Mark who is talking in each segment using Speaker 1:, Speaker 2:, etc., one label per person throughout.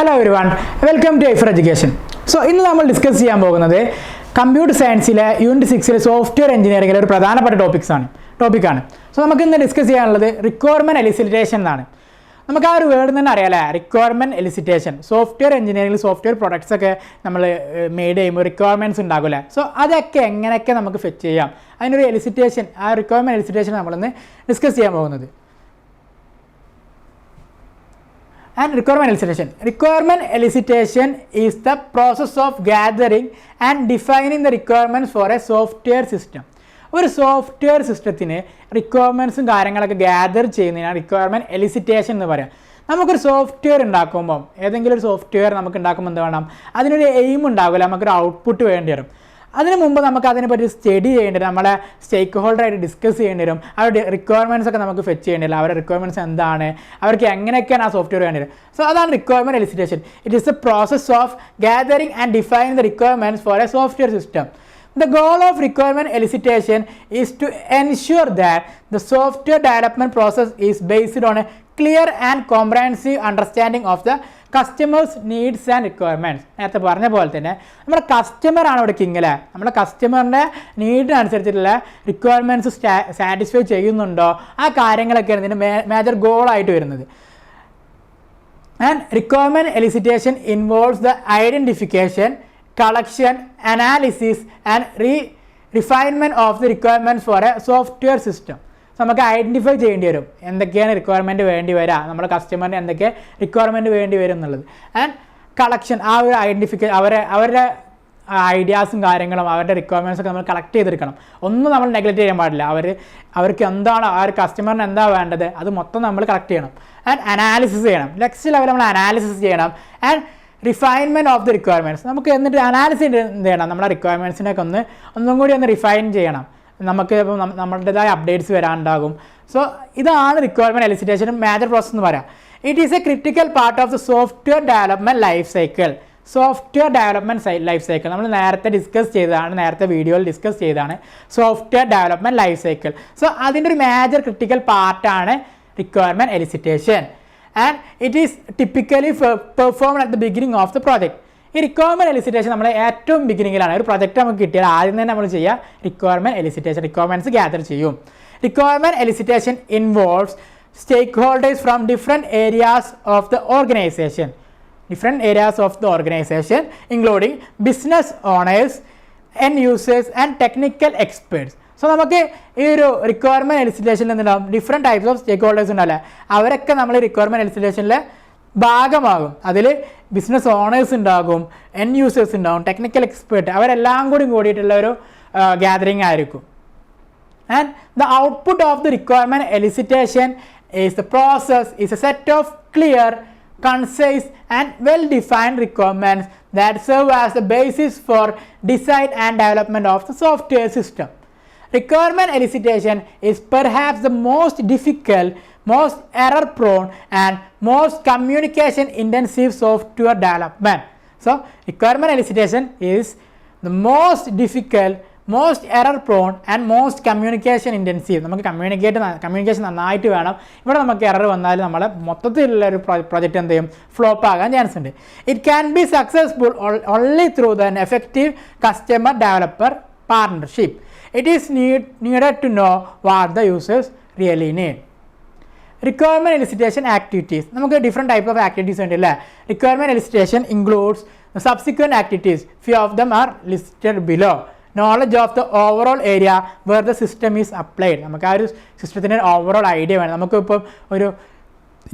Speaker 1: Hello everyone welcome to Ifer education so ഇന്ന് നമ്മൾ discuss ചെയ്യാൻ പോകുന്നത് കമ്പ്യൂട്ടർ സയൻസിലെ യൂണിറ്റ് സിക്സിലെ സോഫ്റ്റ്വെയർ എഞ്ചിനീയറിംഗിലെ ഒരു പ്രധാനപ്പെട്ട ടോപ്പിക്സ് ആണ് ടോപ്പിക്കാണ് സോ നമുക്ക് ഇന്ന് ഡിസ്കസ് ചെയ്യാനുള്ളത് റിക്വയർമെന്റ് എലിസിറ്റേഷൻ എന്നാണ്. നമുക്ക് ആ ഒരു വേർഡ് തന്നെ അറിയാലേ റിക്വയർമെന്റ് എലിസിറ്റേഷൻ സോഫ്റ്റ്വെയർ എഞ്ചിനീയറിംഗിൽ സോഫ്റ്റ്വെയർ പ്രൊഡക്ട്സ് ഒക്കെ നമ്മൾ മെയ്ഡ് ചെയ്യുമ്പോൾ റിക്വയർമെന്റ്സ് ഉണ്ടാകില്ലേ സോ അതൊക്കെ എങ്ങനെയൊക്കെ നമുക്ക് ഫെച്ച് ചെയ്യാം. അതിനൊരു എലിസിറ്റേഷൻ ആ റിക്വയർമെന്റ് എലിസിറ്റേഷൻ നമ്മളിന്ന് ഡിസ്കസ് ചെയ്യാൻ പോകുന്നത്. And requirement elicitation. Requirement elicitation is the process of gathering and defining the requirements for a software system. ഒരു സോഫ്റ്റ്വെയർ സിസ്റ്റത്തിന് റിക്വയർമെന്റ്സും കാര്യങ്ങളൊക്കെ ഗ്യാദർ ചെയ്യുന്നതിനാണ് റിക്വയർമെന്റ് എലിസിറ്റേഷൻ എന്ന് പറയാം നമുക്കൊരു സോഫ്റ്റ്വെയർ ഉണ്ടാക്കുമ്പം ഏതെങ്കിലും ഒരു സോഫ്റ്റ്വെയർ നമുക്ക് ഉണ്ടാക്കുമ്പോൾ എന്ത് വേണം അതിനൊരു എയിം ഉണ്ടാവില്ല നമുക്കൊരു ഔട്ട്പുട്ട് വേണ്ടി വരും അതിന് മുമ്പ് നമുക്ക് അതിനെപ്പറ്റി സ്റ്റഡി ചെയ്യേണ്ടി വരും. നമ്മളെ സ്റ്റേക്ക് ഹോൾഡറായിട്ട് ഡിസ്കസ് ചെയ്യേണ്ടി വരും. അവരുടെ റിക്വയർമെന്റ്സ് ഒക്കെ നമുക്ക് ഫെച്ച് ചെയ്യേണ്ടി വരും. അവരുടെ റിക്വയർമെന്റ്സ് എന്താണ്? അവർക്ക് എങ്ങനെയൊക്കെയാണ് ആ സോഫ്റ്റ്വെയർ വേണ്ടി വരും. സോ അതാണ് requirement elicitation it is a process of gathering and define the requirements for a software system The goal of requirement elicitation is to ensure that the software development process is based on a clear and comprehensive understanding of the customers needs and requirements നേരത്തെ പറഞ്ഞ പോലെ തന്നെ നമ്മുടെ കസ്റ്റമറാണ് ഇവിടെ king അല്ലേ? നമ്മുടെ കസ്റ്റമറിന്റെ നീഡിനനുസരിച്ചിട്ടുള്ള requirements satisfy ചെയ്യുന്നുണ്ടോ? ആ കാര്യങ്ങളൊക്കെയാണ് ഇതിന്റെ മേജർ ഗോളായിട്ട് വരുന്നത്. And requirement elicitation involves the identification collection analysis and re refinement of the requirements for a software system നമുക്ക് ഐഡന്റിഫൈ ചെയ്യേണ്ടി വരും. എന്തൊക്കെയാണ് റിക്വയർമെന്റ് വേണ്ടി വരിക നമ്മുടെ കസ്റ്റമറിന് എന്തൊക്കെ റിക്വയർമെന്റ് വേണ്ടി വരും എന്നുള്ളത്. ആൻഡ് കളക്ഷൻ ആ ഒരു ഐഡന്റിഫിക്ക അവരെ അവരുടെ ഐഡിയാസും കാര്യങ്ങളും അവരുടെ റിക്വയർമെന്റ്സ് ഒക്കെ നമ്മൾ കളക്ട് ചെയ്തെടുക്കണം. ഒന്നും നമ്മൾ നെഗ്ലക്റ്റ് ചെയ്യാൻ പാടില്ല. അവർ അവർക്ക് എന്താണ് ആ ഒരു കസ്റ്റമറിന് എന്താ വേണ്ടത് അത് മൊത്തം നമ്മൾ കളക്ട് ചെയ്യണം. ആൻഡ് അനാലിസിസ് ചെയ്യണം. നെക്സ്റ്റ് ലെവൽ നമ്മൾ അനാലിസിസ് ചെയ്യണം. And refinement of the requirements നമുക്ക് എന്നിട്ട് അനാലിസിസ് എന്ത് ചെയ്യണം? നമ്മുടെ റിക്വയർമെന്റ്സിനൊക്കെ ഒന്ന് ഒന്നും കൂടി ഒന്ന് റിഫൈൻ ചെയ്യണം. നമുക്ക് ഇപ്പോൾ നമ്മളുടേതായ അപ്ഡേറ്റ്സ് വരാനുണ്ടാകും. സോ ഇതാണ് റിക്വയർമെന്റ് എലിസിറ്റേഷനും മേജർ പ്രോസസ് എന്ന് പറയാം. It is a critical part of the software development life cycle software development life cycle നമ്മൾ നേരത്തെ ഡിസ്കസ് ചെയ്തതാണ് നേരത്തെ വീഡിയോയിൽ ഡിസ്കസ് ചെയ്തതാണ് software development life cycle so അതിന്റെ ഒരു മേജർ ക്രിട്ടിക്കൽ പാർട്ടാണ് requirement elicitation and it is typically perform at the beginning of the project ഈ റിക്വയർമെന്റ് എലിസിറ്റേഷൻ നമ്മൾ ഏറ്റവും ബിഗിനിങ്ങിലാണ് ഒരു പ്രൊജക്റ്റ് നമുക്ക് കിട്ടിയാൽ ആദ്യം തന്നെ നമ്മൾ ചെയ്യുക റിക്വയർമെന്റ് എലിസിറ്റേഷൻ റിക്വയർമെന്റ്സ് ഗ്യാദർ ചെയ്യും. Requirement elicitation involves stakeholders from different areas of the organization different areas of the organization including business owners end users and technical experts so നമുക്ക് ഈ ഒരു റിക്വയർമെന്റ് എലിസിറ്റേഷനിൽ നിന്നുണ്ടാവും different types of stakeholders ഉണ്ടല്ലേ അവരൊക്കെ നമ്മൾ requirement എലിസിറ്റേഷനിൽ ഭാഗമാകും. അതിൽ ബിസിനസ് ഓണേഴ്സ് ഉണ്ടാകും എൻ യൂസേഴ്സ് ഉണ്ടാകും ടെക്നിക്കൽ എക്സ്പേർട്ട് അവരെല്ലാം കൂടി കൂടിയിട്ടുള്ള ഒരു ഗ്യാതറിങ് ആയിരിക്കും. And the output of the requirement elicitation is a process is a set of clear concise and well defined requirements that serve as a basis for design and development of the software system requirement elicitation is perhaps the most difficult most error prone, and most communication intensive software development. So, requirement elicitation is the most difficult, most error prone and most communication intensive നമുക്ക് communicate communication നന്നായിട്ട് വേണം. ഇവിടെ നമുക്ക് error വന്നാൽ നമ്മളെ മൊത്തത്തിലുള്ള ഒരു project എന്ത് ചെയ്യും? ഫ്ലോപ്പ് ആകാൻ ചാൻസ് ഉണ്ട്. It can be successful only through then effective customer developer partnership it is need needed to know what the users really need requirement elicitation activities നമുക്ക് ഡിഫറെന്റ് ടൈപ്പ് ഓഫ് ആക്ടിവിറ്റീസ് ഉണ്ട് അല്ലേ requirement elicitation includes subsequent activities few of them are listed below knowledge of the overall area where the system is applied നമുക്ക് ആ ഒരു സിസ്റ്റത്തിന്റെ overall idea വേണം. നമുക്കിപ്പം ഒരു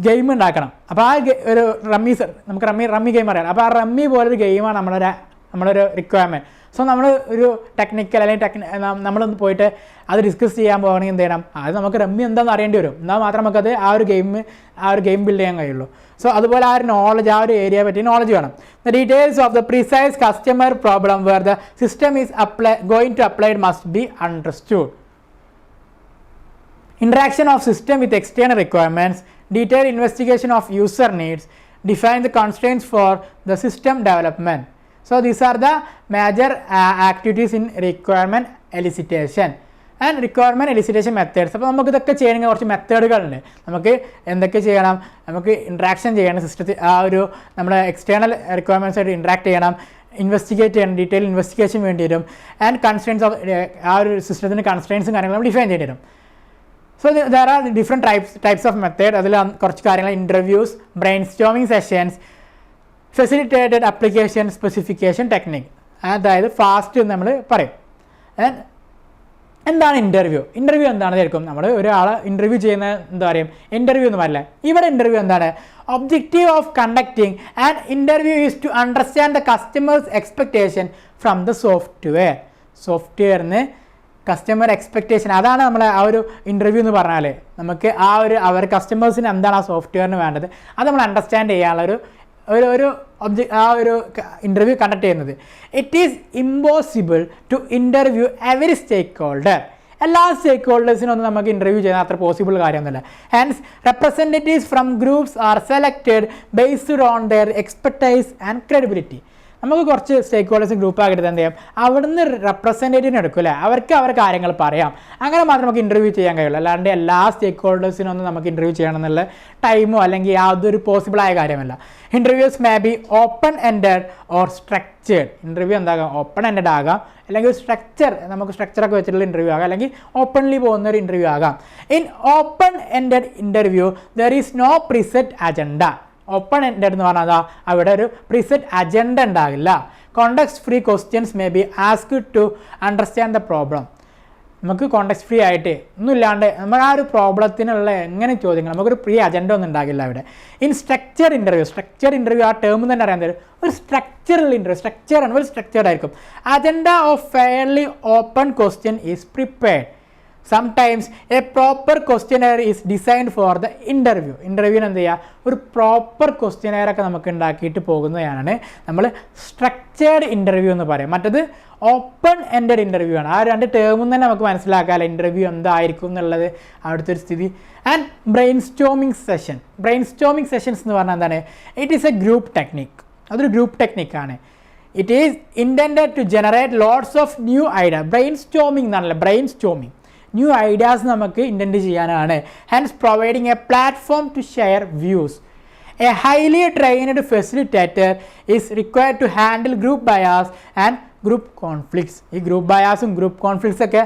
Speaker 1: ഗെയിം ഉണ്ടാക്കണം. അപ്പോൾ ആ ഒരു റമ്മി നമുക്ക് റമ്മി റമ്മി ഗെയിം അറിയാം അപ്പോൾ ആ റമ്മി പോലൊരു ഗെയിമാണ് നമ്മളൊരു നമ്മളൊരു റിക്വയർമെന്റ് സോ നമ്മൾ ഒരു ടെക്നിക്കൽ അല്ലെങ്കിൽ ടെക്നി നമ്മളൊന്ന് പോയിട്ട് അത് ഡിസ്കസ് ചെയ്യാൻ പോകണമെങ്കിൽ എന്ത് ചെയ്യണം? അത് നമുക്ക് റമ്മി എന്താണെന്ന് അറിയേണ്ടി വരും. എന്നാൽ മാത്രം നമുക്കത് ആ ഒരു ഗെയിം ആ ഒരു ഗെയിം ബിൽഡ് ചെയ്യാൻ കഴിയുള്ളൂ. സോ അതുപോലെ ആ ഒരു നോളജ് ആ ഒരു ഏരിയയെ പറ്റി നോളജ് വേണം. The details of the precise customer problem where the system is apply going to applied must be understood interaction of system with external requirements detail investigation of user needs define the constraints for the system development. So, these are the major uh, activities in requirement elicitation. And requirement elicitation methods അപ്പോൾ നമുക്ക് ഇതൊക്കെ ചെയ്യണമെങ്കിൽ കുറച്ച് മെത്തേഡുകളുണ്ട് നമുക്ക് എന്തൊക്കെ ചെയ്യണം? നമുക്ക് interaction ചെയ്യണം സിസ്റ്റത്തിൽ ആ ഒരു നമ്മുടെ എക്സ്റ്റേണൽ റിക്വയർമെന്റ്സായിട്ട് ഇൻട്രാക്ട് ചെയ്യണം. ഇൻവെസ്റ്റിഗേറ്റ് ചെയ്യണം. ഡീറ്റെയിൽ ഇൻവെസ്റ്റിഗേഷൻ വേണ്ടി വരും. ആൻഡ് കൺസ്ട്രെയിൻസ് ഓഫ് ആ ഒരു സിസ്റ്റത്തിന്റെ കൺസ്ട്രെയിൻസും കാര്യങ്ങളും ഡിഫൈൻ ചെയ്യേണ്ടി വരും. So there are different types types of method അതിൽ കുറച്ച് കാര്യങ്ങൾ. Interviews brainstorming sessions facilitated application specification technique അതായത് ഫാസ്റ്റ് എന്ന് നമ്മൾ പറയും. എന്താണ് ഇന്റർവ്യൂ ഇന്റർവ്യൂ എന്താണെന്നായിരിക്കും നമ്മൾ ഒരാളെ ഇന്റർവ്യൂ ചെയ്യുന്ന എന്താ പറയുക ഇന്റർവ്യൂ എന്ന് പറയില്ല ഇവിടെ ഇന്റർവ്യൂ എന്താണ്? Objective of conducting and interview is to understand the customers expectation from the software സോഫ്റ്റ്വെയറിന് customer expectation അതാണ് നമ്മളെ ആ ഒരു ഇന്റർവ്യൂ എന്ന് പറഞ്ഞാൽ നമുക്ക് ആ ഒരു അവർ കസ്റ്റമേഴ്സിന് എന്താണ് ആ സോഫ്റ്റ്വെയറിന് വേണ്ടത്? അത് നമ്മൾ അണ്ടർസ്റ്റാൻഡ് ചെയ്യാനുള്ള ഒരു ഒരു ഒരു ഒബ്ജക്ട് ആ ഒരു ഇന്റർവ്യൂ കണ്ടക്ട് ചെയ്യുന്നത്. It is impossible to interview every stakeholder എല്ലാ സ്റ്റേക്ക് ഹോൾഡേഴ്സിനൊന്നും നമുക്ക് ഇന്റർവ്യൂ ചെയ്യാൻ അത്ര പോസിബിൾ കാര്യമൊന്നുമില്ല. Hence representatives from groups are selected based on their expertise and credibility നമുക്ക് കുറച്ച് സ്റ്റേക്ക് ഹോൾഡേഴ്സ് ഗ്രൂപ്പ് ആക്കിയിട്ട് എന്ത് ചെയ്യാം? അവിടുന്ന് റെപ്രസെന്റേറ്റീവിനെ എടുക്കില്ല? അവർക്ക് അവർ കാര്യങ്ങൾ പറയാം. അങ്ങനെ മാത്രം നമുക്ക് ഇന്റർവ്യൂ ചെയ്യാൻ കഴിയുള്ളൂ. അല്ലാണ്ട് എല്ലാ സ്റ്റേക്ക് ഹോൾഡേഴ്സിനൊന്നും നമുക്ക് ഇന്റർവ്യൂ ചെയ്യണം എന്നുള്ള ടൈമോ അല്ലെങ്കിൽ യാതൊരു പോസിബിൾ ആയ കാര്യമല്ല. Interviews may be open ended or structured interview എന്താകാം? Open ended ആകാം. അല്ലെങ്കിൽ ഒരു സ്ട്രക്ചർ നമുക്ക് സ്ട്രക്ചറൊക്കെ വെച്ചിട്ടുള്ള ഇന്റർവ്യൂ ആകാം. അല്ലെങ്കിൽ ഓപ്പൺലി പോകുന്ന ഒരു ഇന്റർവ്യൂ ആകാം. In open ended interview there is no preset agenda open എന്ന് പറഞ്ഞാൽ അതാ അവിടെ ഒരു പ്രിസെറ്റ് അജണ്ട ഉണ്ടാകില്ല. Context free questions may be ask to understand the problem നമുക്ക് കോണ്ടക്സ്റ്റ് ഫ്രീ ആയിട്ട് ഒന്നുമില്ലാണ്ട് നമ്മൾ ആ ഒരു പ്രോബ്ലത്തിനുള്ള എങ്ങനെ ചോദ്യങ്ങൾ നമുക്കൊരു പ്രീ അജണ്ട ഒന്നും ഉണ്ടാകില്ല അവിടെ. In structure interview structure interview ആ ടേം തന്നെ അറിയാൻ തരും ഒരു സ്ട്രക്ചറൽ ഇന്റർവ്യൂ സ്ട്രക്ചർ ആണ് ഒരു സ്ട്രക്ചേർഡ് ആയിരിക്കും. Agenda of fairly open question is prepared sometimes a proper questionnaire is designed for the interview ഇന്റർവ്യൂവിന് എന്ത് ചെയ്യുക ഒരു പ്രോപ്പർ ക്വസ്റ്റ്യനെയർ ഒക്കെ നമുക്ക് ഉണ്ടാക്കിയിട്ട് പോകുന്നതാണ്. നമ്മൾ സ്ട്രക്ചേർഡ് ഇന്റർവ്യൂ എന്ന് പറയും. മറ്റത് ഓപ്പൺ എൻഡഡ് ഇന്റർവ്യൂ ആണ്. ആ രണ്ട് ടേമും തന്നെ നമുക്ക് മനസ്സിലാക്കാമല്ലോ ഇന്റർവ്യൂ എന്തായിരിക്കും എന്നുള്ളത്. അവിടുത്തെ ഒരു സ്ഥിതി. And brainstorming session brainstorming sessions എന്ന് പറഞ്ഞാൽ എന്താണ്? It is a group technique അതൊരു group ടെക്നിക്കാണ് it is intend to generate lots of new idea brainstorming എന്നാണല്ലോ ബ്രെയിൻ സ്റ്റോമിംഗ് ന്യൂ ഐഡിയാസ് നമുക്ക് ഇന്റന്റ് ചെയ്യാനാണ്. Hence providing a platform to share views a highly trained facilitator is required to handle group bias and group conflicts ഈ group ബയാസും group conflicts ഒക്കെ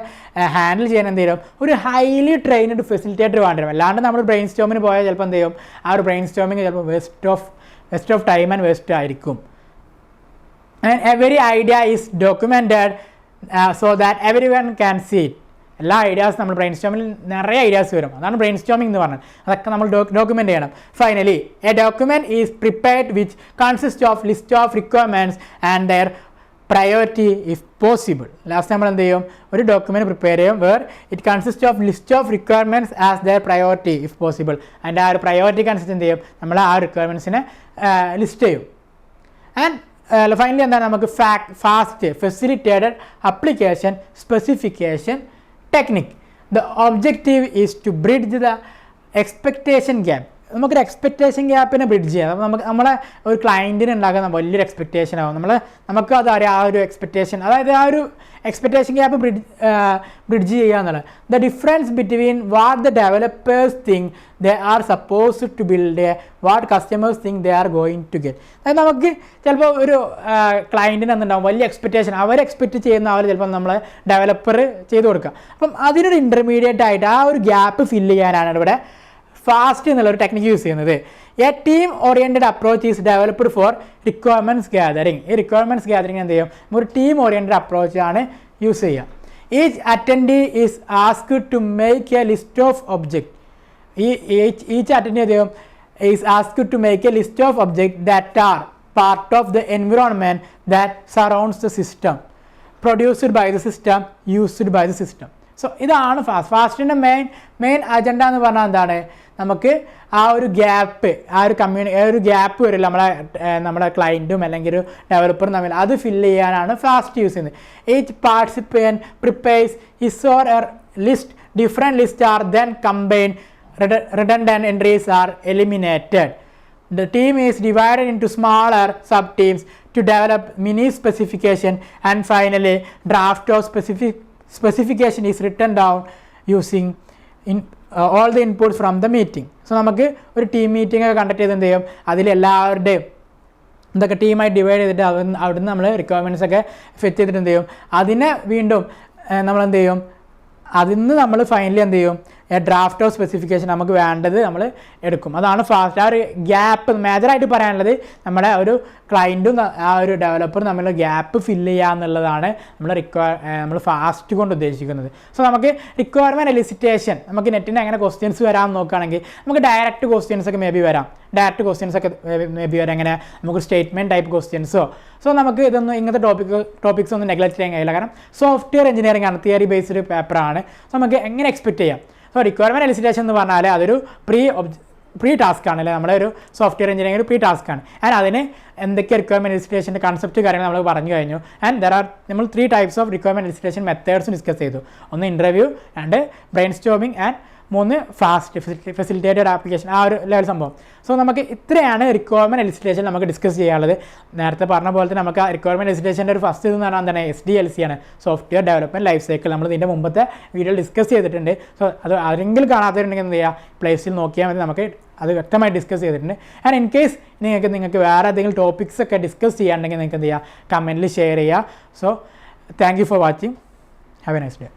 Speaker 1: handle ചെയ്യാൻ എന്ത് ചെയ്യും? ഒരു ഹൈലി ട്രെയിൻഡ് ഫെസിലിറ്റേറ്റർ വേണ്ടി വരും. അല്ലാണ്ട് നമ്മൾ ബ്രെയിൻ സ്റ്റോമിന് പോയാൽ ചിലപ്പോൾ എന്ത് ചെയ്യും? ആ ഒരു ബ്രെയിൻ സ്റ്റോമിങ് ചിലപ്പോൾ waste of waste of time and waste ആയിരിക്കും. And every idea is documented so that everyone can see it എല്ലാ ഐഡിയാസ് നമ്മൾ ബ്രെയിൻ സ്റ്റോമിൽ നിറയെ ഐഡിയാസ് വരും. അതാണ് ബ്രെയിൻ സ്റ്റോമിംഗ് എന്ന് പറഞ്ഞത്. അതൊക്കെ നമ്മൾ ഡോക്യുമെന്റ് ചെയ്യണം. Finally a document is prepared which consist of list of requirements and their priority if possible last നമ്മൾ എന്ത് ചെയ്യും? ഒരു ഡോക്യുമെന്റ് പ്രിപ്പയർ ചെയ്യും. Where it consist of list of requirements as their priority if possible അതിന്റെ ആ ഒരു പ്രയോറിറ്റിക്ക് അനുസരിച്ച് എന്ത് ചെയ്യും? നമ്മൾ ആ റിക്വയർമെന്റ്സിനെ ലിസ്റ്റ് ചെയ്യും. ആൻഡ് ഫൈനലി എന്താണ്? നമുക്ക് fact fast facilitated application specification technique. The objective is to bridge the expectation gap നമുക്കൊരു എക്സ്പെക്റ്റേഷൻ ഗ്യാപ്പിനെ ബ്രിഡ്ജ് ചെയ്യാം. അപ്പോൾ നമുക്ക് നമ്മളെ ഒരു ക്ലയന്റിന് ഉണ്ടാക്കുന്ന വലിയൊരു എക്സ്പെക്റ്റേഷൻ ആവും. നമ്മൾ നമുക്ക് അത് അറിയാം ആ ഒരു എക്സ്പെക്റ്റേഷൻ അതായത് ആ ഒരു എക്സ്പെക്റ്റേഷൻ ഗ്യാപ്പ് ബ്രിഡ്ജ് ബ്രിഡ്ജ് ചെയ്യുക എന്നുള്ളത്. The difference between what the developers think they are suppose to build a what customers think they are going to get അതായത് നമുക്ക് ചിലപ്പോൾ ഒരു ക്ലയന്റിന് എന്തുണ്ടാവും വലിയ എക്സ്പെക്റ്റേഷൻ അവർ എക്സ്പെക്റ്റ് ചെയ്യുന്ന അവർ ചിലപ്പോൾ നമ്മൾ ഡെവലപ്പർ ചെയ്ത് കൊടുക്കുക. അപ്പം അതിനൊരു ഇന്റർമീഡിയറ്റ് ആയിട്ട് ആ ഒരു ഗ്യാപ്പ് ഫില്ല് ചെയ്യാനാണ് ഇവിടെ ഫാസ്റ്റ് എന്നുള്ള ഒരു ടെക്നിക്ക് യൂസ് ചെയ്യുന്നത്. A team oriented approach is developed for requirements gathering ഈ റിക്വയർമെന്റ്സ് ഗ്യാതറിങ് എന്ത് ചെയ്യും ഒരു ടീം ഓറിയന്റഡ് അപ്രോച്ച് ആണ് യൂസ് ചെയ്യുക. Each attendee is ask to make a list of object ഈ ഈച്ച് അറ്റൻഡി ചെയ്യും is ask to make a list of object that are part of the environment that surrounds the system produced by the system used by the system so ഇതാണ് fast ഫാസ്റ്റിന്റെ main main agenda എന്ന് പറഞ്ഞാൽ എന്താണ്? നമുക്ക് ആ ഒരു gap ആ ഒരു കമ്മ്യൂണി ആ ഒരു ഗ്യാപ്പ് വരില്ല നമ്മളെ നമ്മുടെ ക്ലയന്റും അല്ലെങ്കിൽ ഒരു ഡെവലപ്പറും തമ്മിൽ. അത് ഫില്ല് ചെയ്യാനാണ് ഫാസ്റ്റ് യൂസ് ചെയ്യുന്നത് each participant prepares is or uh list different list are then combine entries are eliminated. The team is divided into smaller sub teams to develop mini specification. And finally draft of specific specification is written down using in all the inputs from the meeting so നമുക്ക് ഒരു team meeting ഒക്കെ conduct ചെയ്ത് എന്ത് ചെയ്യും? അതിൽ എല്ലാവരുടെയും ഇതൊക്കെ ടീമായി ഡിവൈഡ് ചെയ്തിട്ട് അവിടെ അവിടുന്ന് നമ്മൾ റിക്വയർമെന്റ്സ് ഒക്കെ ഫിറ്റ് ചെയ്തിട്ട് എന്ത് ചെയ്യും? അതിനെ വീണ്ടും നമ്മൾ എന്ത് ചെയ്യും? നിന്ന് നമ്മൾ ഫൈനലി എന്ത് ചെയ്യും? ഡ്രാഫ്റ്റ് ഓഫ് സ്പെസിഫിക്കേഷൻ നമുക്ക് വേണ്ടത് നമ്മൾ എടുക്കും. അതാണ് ഫാസ്റ്റ് ആ ഒരു ഗ്യാപ്പ് മേജറായിട്ട് പറയാനുള്ളത് നമ്മുടെ ഒരു ക്ലയന്റും ആ ഒരു ഡെവലപ്പറും തമ്മിലുള്ള ഗ്യാപ്പ് ഫില്ല് ചെയ്യുക എന്നുള്ളതാണ് നമ്മൾ റിക്വയർ നമ്മൾ ഫാസ്റ്റ് കൊണ്ട് ഉദ്ദേശിക്കുന്നത്. സോ നമുക്ക് റിക്വയർമെന്റ് എലിസിറ്റേഷൻ നമുക്ക് നെറ്റിന് അങ്ങനെ ക്വസ്റ്റ്യൻസ് വരാമെന്ന് നോക്കുകയാണെങ്കിൽ നമുക്ക് ഡയറക്റ്റ് ക്വസ്റ്റ്യൻസ് ഒക്കെ മേ ബി വരാം. ഡയറക്റ്റ് ക്വസ്റ്റ്യൻസ് ഒക്കെ മേ ബി വരാം. അങ്ങനെ നമുക്ക് സ്റ്റേറ്റ്മെന്റ് ടൈപ്പ് ക്വസ്റ്റ്യൻസോ സോ നമുക്ക് ഇതൊന്നും ഇങ്ങനത്തെ ടോപ്പിക് ടോപ്പിക്സ് ഒന്നും നെഗ്ലക്റ്റ് ചെയ്യാൻ കഴിയില്ല. കാരണം സോഫ്റ്റ്വെയർ എഞ്ചിനീയറിംഗ് ആണ് തിയറി ബേസ്ഡ് പേപ്പറാണ് നമുക്ക് എങ്ങനെ എക്സ്പെക്റ്റ് ചെയ്യാം? സോ റിക്വയർമെന്റ് എലിസിറ്റേഷൻ എന്ന് പറഞ്ഞാൽ അതൊരു പ്രീ പ്രീ ടാസ്ക് ആണ് അല്ലേ? നമ്മുടെ ഒരു സോഫ്റ്റ്വെയർ എഞ്ചിനീയറിംഗ് ഒരു പ്രീ ടാസ്ക് ആണ്. ആൻഡ് അതിന് എന്തൊക്കെ റിക്വയർമെന്റ് എലിസിറ്റേഷന്റെ കൺസെപ്റ്റ് കാര്യങ്ങൾ നമ്മൾ പറഞ്ഞു കഴിഞ്ഞു. ആൻഡ് ദർ ആർ നമ്മൾ three types of requirement elicitation methods discuss ചെയ്തു. ഒന്ന് ഇന്റർവ്യൂ രണ്ട് ബ്രെയിൻ സ്റ്റോമിങ് ആൻഡ് മൂന്ന് ഫാസ്റ്റ് ഫെസിലിറ്റേറ്റഡ് ആപ്ലിക്കേഷൻ ആ ഒരു ലെവൽ സംഭവം. സോ നമുക്ക് ഇത്രയാണ് റിക്വയർമെന്റ് എലിസിറ്റേഷൻ നമുക്ക് ഡിസ്കസ് ചെയ്യാനുള്ളത്. നേരത്തെ പറഞ്ഞ പോലെ തന്നെ നമുക്ക് റിക്വയർമെന്റ് എലിസിറ്റേഷന്റെ ഒരു ഫസ്റ്റ് ഇതെന്ന് പറഞ്ഞാൽ എന്താണ്? എസ് ഡി എൽ സി ആണ്. സോഫ്റ്റ്വെയർ ഡെവലപ്മെന്റ് ലൈഫ് സൈക്കിൾ നമ്മൾ ഇതിന്റെ മുമ്പത്തെ വീഡിയോയിൽ ഡിസ്കസ് ചെയ്തിട്ടുണ്ട്. സോ അത് ആരെങ്കിലും കാണാത്തവരുണ്ടെങ്കിൽ എന്ത് ചെയ്യുക പ്ലേസിൽ നോക്കിയാൽ മതി. നമുക്ക് അത് വ്യക്തമായി ഡിസ്കസ് ചെയ്തിട്ടുണ്ട്. ആൻഡ് ഇൻ കേസ് നിങ്ങൾക്ക് നിങ്ങൾക്ക് വേറെ ഏതെങ്കിലും ടോപ്പിക്സ് ഒക്കെ ഡിസ്കസ് ചെയ്യാണ്ടെങ്കിൽ നിങ്ങൾക്ക് എന്ത് ചെയ്യുക കമന്റിൽ ഷെയർ ചെയ്യുക so thank you for watching have a nice day